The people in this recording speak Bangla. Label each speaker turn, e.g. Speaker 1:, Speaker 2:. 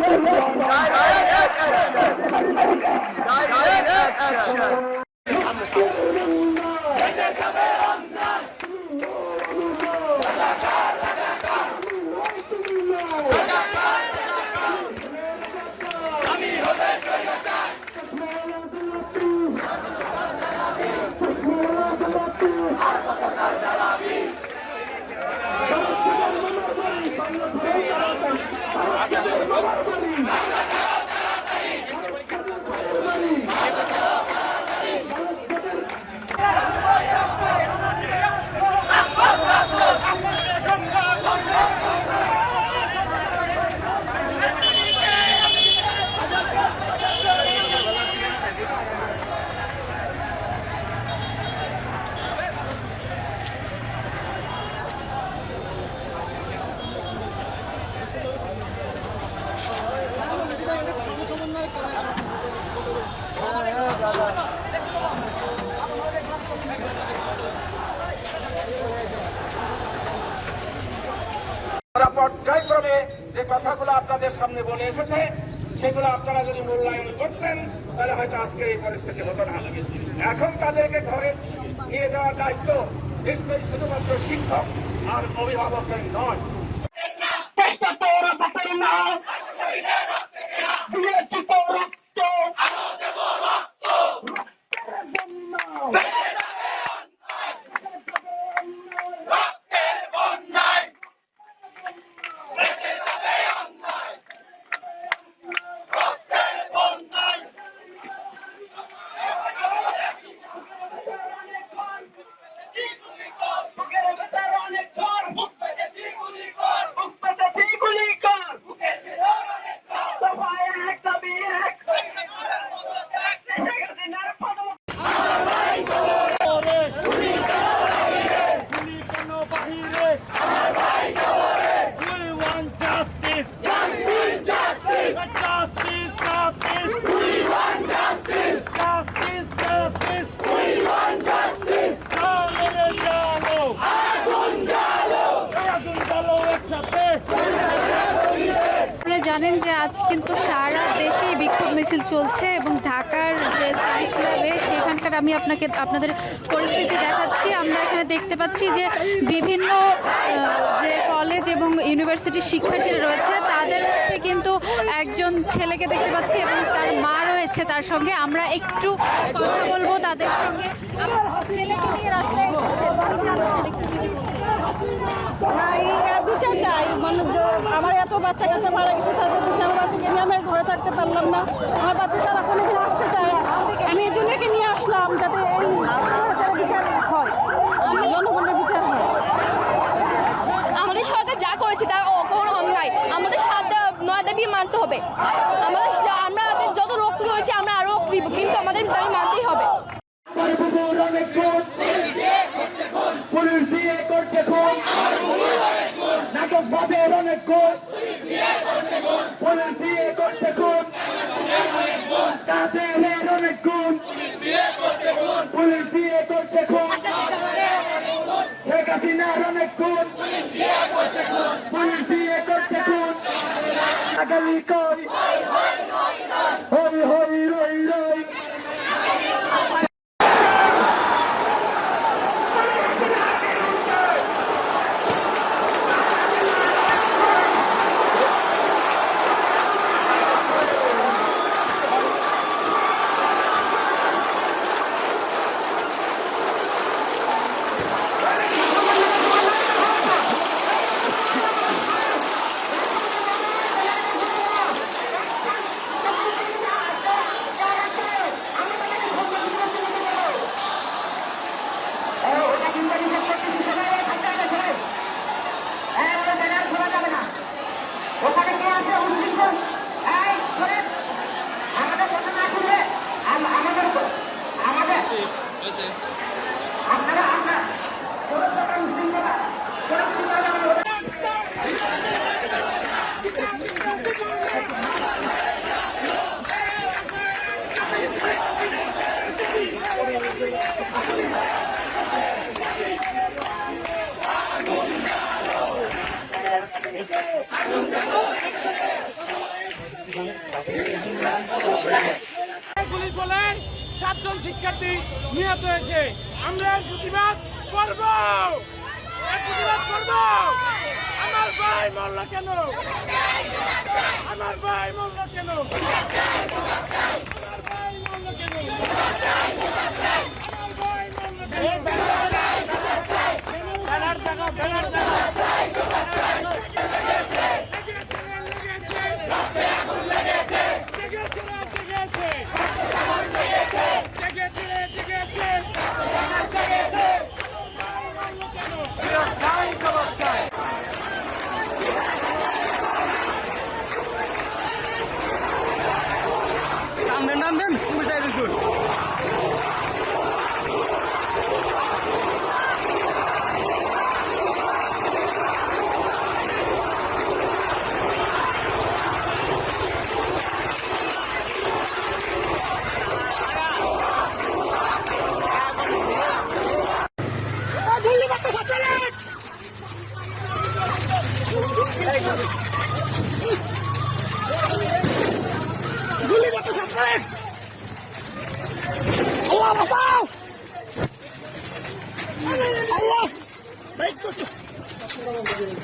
Speaker 1: ได้ বাংলাদেশ তারা পর্যায়ক্রমে যে কথাগুলো আপনাদের সামনে বলে এসেছে, সেগুলো আপনারা যদি মূল্যায়ন করতেন, তাহলে হয়তো আজকে এই পরিস্থিতি হতো না। এখন তাদেরকে ঘরে নিয়ে যাওয়ার দায়িত্ব নিশ্চয়ই শুধুমাত্র শিক্ষক আর অভিভাবকের নয়
Speaker 2: কিন্তু সারা দেশে বিক্ষোভ মিছিল চলছে এবং ঢাকার যে সায়েন্স ল্যাবে সেখানকার আমি আপনাকে, আপনাদের পরিস্থিতি দেখাচ্ছি। আমরা এখানে দেখতে পাচ্ছি যে বিভিন্ন যে কলেজ এবং ইউনিভার্সিটির শিক্ষার্থীরা রয়েছে, তাদের মধ্যে কিন্তু একজন ছেলেকে দেখতে পাচ্ছি এবং তার মা রয়েছে তার সঙ্গে। আমরা একটু কথা বলব তাদের সঙ্গে। ছেলেকে নিয়ে রাস্তায় এসেছে।
Speaker 3: না বিচার চাই। মানে আমার এত বাচ্চা কাচ্চা মারা গেছে তারপর বিচার আমার বাচ্চাকে নিয়ে আমি আর ঘরে থাকতে পারলাম না। আমার বাচ্চা সারাক্ষণ এখানে আসতে চায় আমি এই জন্য একে নিয়ে আসলাম যাতে এই বিচার হয়। জনগণের বিচার হয়।
Speaker 4: আমাদের সরকার যা করেছে তা কোনো অন্যায়। আমাদের সাত নয় দাবি মানতে হবে। আমাদের আমরা যত রক্ত করেছি আমরা আরও রক্ত দিব কিন্তু আমাদের দাবি মানতেই হবে
Speaker 1: কুকুর অনেক খুন পুলিশ দিয়ে করছে খুন নাটক বাদের অনেক খুন পুলিশ দিয়ে করছে খুন তাদের অনেক খুন পুলিশ দিয়ে করছে খুন শেখ হাসিনার অনেক
Speaker 5: গুলি বলে সাতজন শিক্ষার্থী নিহত হয়েছে আমরা প্রতিবাদ করব প্রতিবাদ করব আমার ভাই কেন আমার ভাই মামলা কেন আমার ভাই কেন আমার ভাই কেন உங்களுக்கு